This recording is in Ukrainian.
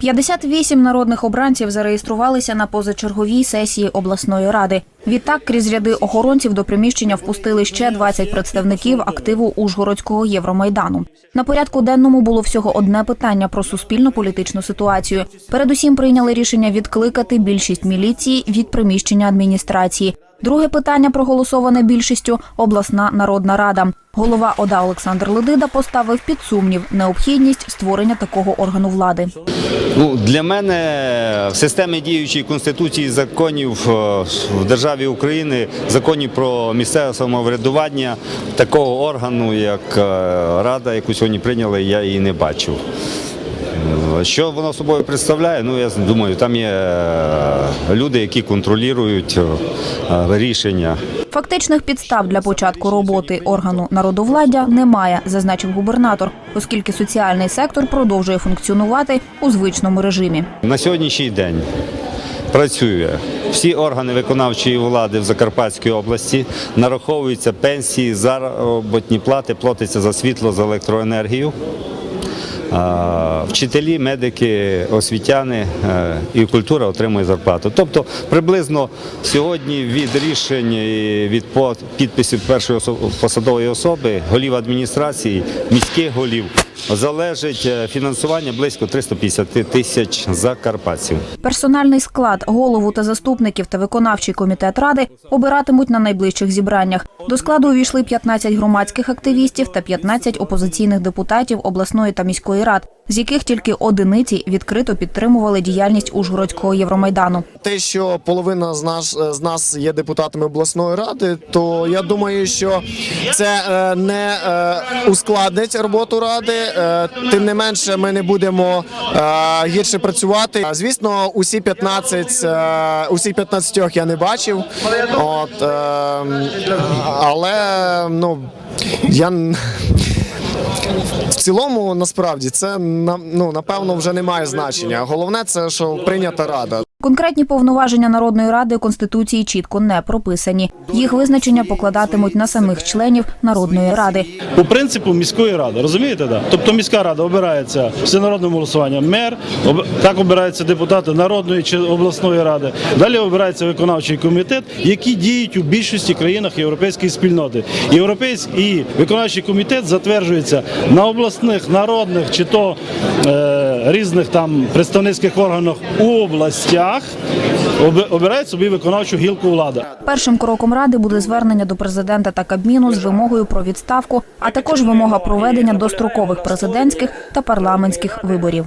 58 народних обранців зареєструвалися на позачерговій сесії обласної ради. Відтак, крізь ряди охоронців до приміщення впустили ще 20 представників активу Ужгородського Євромайдану. На порядку денному було всього одне питання про суспільно-політичну ситуацію. Передусім прийняли рішення відкликати більшість міліції від приміщення адміністрації. Друге питання, проголосоване більшістю, обласна народна рада. Голова ОДА Олександр Ледида поставив під сумнів необхідність створення такого органу влади. Ну, для мене в системі діючої конституції законів е, в державі України, законів про місцеве самоврядування, такого органу, як е, Рада, яку сьогодні прийняли, я її не бачив. Що воно собою представляє? Ну я думаю, там є е, люди, які контролюють е, рішення. Фактичних підстав для початку роботи органу народовладдя немає, зазначив губернатор, оскільки соціальний сектор продовжує функціонувати у звичному режимі. На сьогоднішній день працює всі органи виконавчої влади в Закарпатській області, нараховуються пенсії, заробітні плати, платиться за світло, за електроенергію. Вчителі, медики, освітяни е, і культура отримує зарплату. Тобто приблизно сьогодні від рішень і від підписів першої посадової особи, голів адміністрації, міських голів залежить е, фінансування близько 350 тисяч закарпатців. Персональний склад, голову та заступників та виконавчий комітет ради обиратимуть на найближчих зібраннях. До складу увійшли 15 громадських активістів та 15 опозиційних депутатів обласної та міської рад, з яких тільки одиниці відкрито підтримували діяльність Ужгородського Євромайдану. те, що половина з нас з нас є депутатами обласної ради, то я думаю, що це е, не е, ускладнить роботу ради. Е, Тим не менше, ми не будемо е, гірше працювати. Звісно, усі 15, е, усі 15 я не бачив. От, е, але ну я. В цілому, насправді, це ну, напевно вже не має значення. Головне, це що прийнята рада. Конкретні повноваження Народної ради Конституції чітко не прописані. Їх визначення покладатимуть на самих членів Народної ради. по принципу міської ради. Розумієте, да? Тобто міська рада обирається всенародним голосуванням мер, так обираються депутати народної чи обласної ради. Далі обирається виконавчий комітет, які діють у більшості країнах європейської спільноти. Європейський і виконавчий комітет затверджується на обласних, народних чи то е, різних там представницьких органах у областях. Оби- Обирають собі виконавчу гілку влади. Першим кроком ради буде звернення до президента та Кабміну з вимогою про відставку, а також вимога проведення дострокових президентських та парламентських виборів.